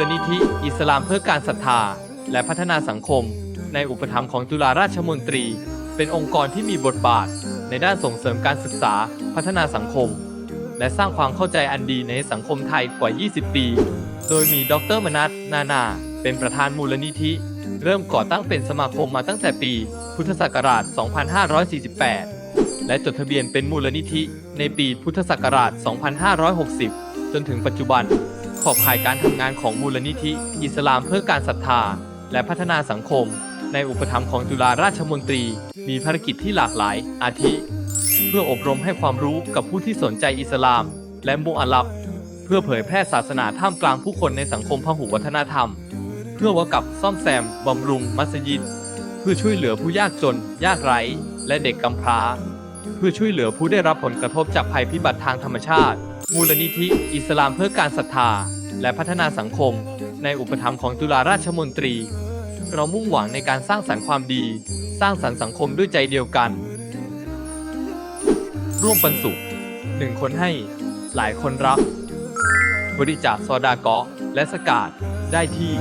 ลนิธิอิสลามเพื่อการศรัทธา และพัฒนาสังคม ในอุปถัมภ์ของจุฬาราชมนตรี เป็นองค์กรที่มีบทบาท ในด้านส่งเสริมการศึกษา พัฒนาสังคม และสร้างความเข้าใจอันดีในสังคมไทยกว่า 20 ปี โดยมีดรมนัทนานา เป็นประธานมูลนิธิ เริ่มก่อตั้งเป็นสมาคมมาตั้งแต่ปี พุทธศักราช 2548 และจดทะเบียนเป็นมูลนิธิในปีพุทธศักราช 2560 จนถึงปัจจุบัน ขอบข่ายการทำงานของมูลนิธิ อิสลามเพื่อการศรัทธา และพัฒนาสังคม ในอุปถัมภ์ของจุฬาราชมนตรี มีภารกิจที่หลากหลาย อาทิ เพื่ออบรมให้ความรู้กับผู้ที่สนใจอิสลาม และมุอัลลับเพื่อเผยแพร่ศาสนาท่ามกลางผู้คนในสังคมพหุวัฒนธรรม เพื่อว่ากับซ่อมแซมบำรุงมัสยิด เพื่อช่วยเหลือผู้ยากจน ยากไร้ และเด็กกำพร้า เพื่อช่วยเหลือผู้ได้รับผลกระทบจากภัยพิบัติทางธรรมชาติ มูลนิธิอิสลามเพื่อการศรัทธา และพัฒนาสังคม ในอุปถัมภ์ของจุฬาราชมนตรี เรามุ่งหวังในการสร้างสรรค์ความดี สร้างสรรค์สังคมด้วยใจเดียวกัน ร่วมปันสุขหนึ่งคนให้หลายคนรับบริจาคซอดาเกาะและสกาดได้ที่